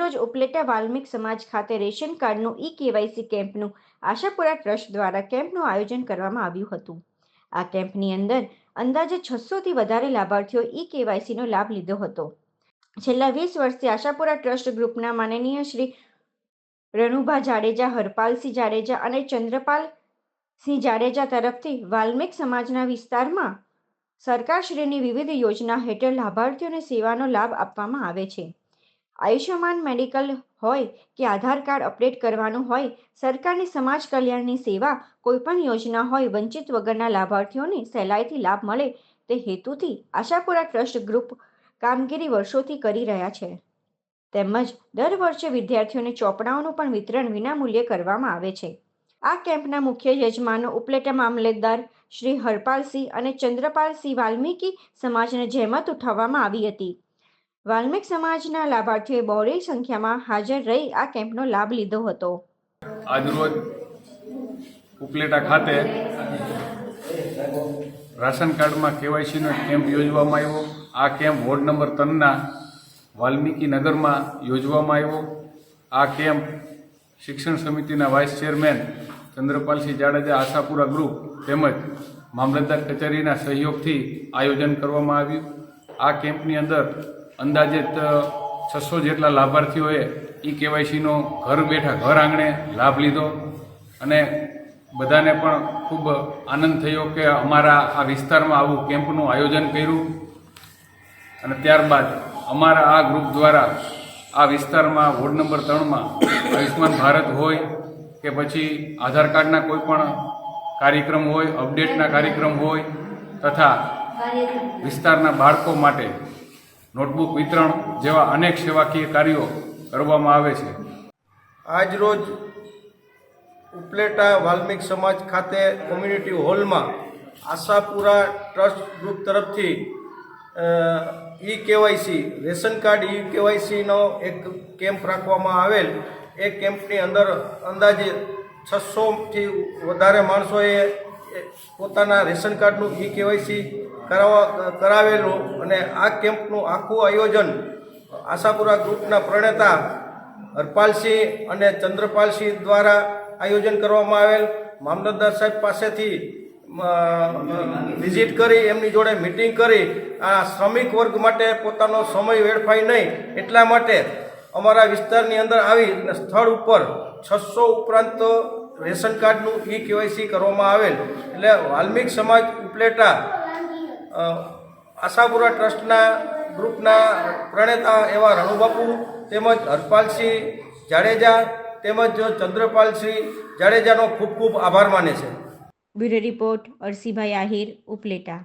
રોજ ઉપલેટા વાલ્મિક સમાજ ખાતે રેશન કાર્ડનું ઈ કેવાયસી કેમ્પનું આશાપુરા ટ્રસ્ટ દ્વારા કેમ્પનું આયોજન કરવામાં આવ્યું હતું. આ કેમ્પની અંદર અંદાજે છસોથી વધારે લાભાર્થીઓ ઈ કેવાયસીનો લાભ લીધો હતો. છેલ્લા વીસ વર્ષથી આશાપુરા ટ્રસ્ટ ગ્રુપના માનનીય શ્રી રણુભા જાડેજા, હરપાલસિંહ જાડેજા અને ચંદ્રપાલસિંહ જાડેજા તરફથી વાલ્મિક સમાજના વિસ્તારમાં સરકારશ્રીની વિવિધ યોજના હેઠળ લાભાર્થીઓને સેવાનો લાભ આપવામાં આવે છે. આયુષ્યમાન મેડિકલ હોય કે આધાર કાર્ડ અપડેટ કરવાનું હોય, સરકારની સમાજ કલ્યાણની સેવા કોઈપણ યોજના હોય, વંચિત વગરના લાભાર્થીઓને સહેલાઈથી લાભ મળે તે હેતુથી આશાપુરા ટ્રસ્ટ ગ્રુપ કામગીરી વર્ષોથી કરી રહ્યા છે. તેમજ દર વર્ષે વિદ્યાર્થીઓને ચોપડાઓનું પણ વિતરણ વિનામૂલ્યે કરવામાં આવે છે. આ કેમ્પના મુખ્ય યજમાનો ઉપલેટા મામલતદાર શ્રી હરપાલસિંહ અને ચંદ્રપાલસિંહ વાલ્મીકી સમાજને જહેમત ઉઠાવવામાં આવી હતી. વાલ્મિક સમાજના લાભાર્થીઓએ બહોળી સંખ્યામાં હાજર રહી આ કેમ્પનો લાભ લીધો હતો. આજરોજ ઉપલેટા ખાતે રાશન કાર્ડમાં કેવાયસીનો કેમ્પ યોજવામાં આવ્યો. આ કેમ્પ વોર્ડ નંબર ત્રણના વાલ્મીકી નગરમાં યોજવામાં આવ્યો. આ કેમ્પ શિક્ષણ સમિતિના vice chairman Chandrapalsinh Jadeja Ashapura group તેમજ મામલતદાર કચેરીના સહયોગથી આયોજન કરવામાં આવ્યું. આ કેમ્પની અંદર અંદાજિત છસો જેટલા લાભાર્થીઓએ ઈ કેવાયસીનો ઘર બેઠા ઘર આંગણે લાભ લીધો અને બધાને પણ ખૂબ આનંદ થયો કે અમારા આ વિસ્તારમાં આવું કેમ્પનું આયોજન કર્યું. અને ત્યારબાદ અમારા આ ગ્રુપ દ્વારા આ વિસ્તારમાં વોર્ડ નંબર ત્રણમાં આયુષ્માન ભારત હોય કે પછી આધાર કાર્ડના કોઈ પણ કાર્યક્રમ હોય, અપડેટના કાર્યક્રમ હોય તથા વિસ્તારના બાળકો માટે નોટબુક વિતરણ જેવા અનેક સેવાકીય કાર્યો કરવામાં આવે છે. આજરોજ ઉપલેટા વાલ્મિક સમાજ ખાતે કોમ્યુનિટી હોલમાં આશાપુરા ટ્રસ્ટ ગ્રુપ તરફથી e KYC ration card e કેવાયસીનો એક કેમ્પ રાખવામાં આવેલ. એ કેમ્પની અંદર અંદાજે છસોથી વધારે માણસોએ પોતાના રેશન કાર્ડનું ઈ કેવાયસી કરાવવા કરાવેલું અને આ કેમ્પનું આખું આયોજન આશાપુરા ગ્રુપના પ્રણેતા હરપાલસિંહ અને ચંદ્રપાલસિંહ દ્વારા આયોજન કરવામાં આવેલ. મામલતદાર સાહેબ પાસેથી વિઝિટ કરી, એમની જોડે મિટિંગ કરી. આ શ્રમિક વર્ગ માટે પોતાનો સમય વેડફાય નહીં એટલા માટે અમારા વિસ્તારની અંદર આવી સ્થળ ઉપર છસો ઉપરાંત રેશન કાર્ડનું ઈ કેવાયસી કરવામાં આવેલ. એટલે વાલ્મિક સમાજ ઉપલેટા આશાપુરા ટ્રસ્ટના ગ્રુપના પ્રણેતા એવા રણુબાપુ તેમજ હરપાલસિંહ જાડેજા તેમજ ચંદ્રપાલસિંહ જાડેજાનો ખૂબ ખૂબ આભાર માને છે. Bureau report Arsibhai Ahir Upleta.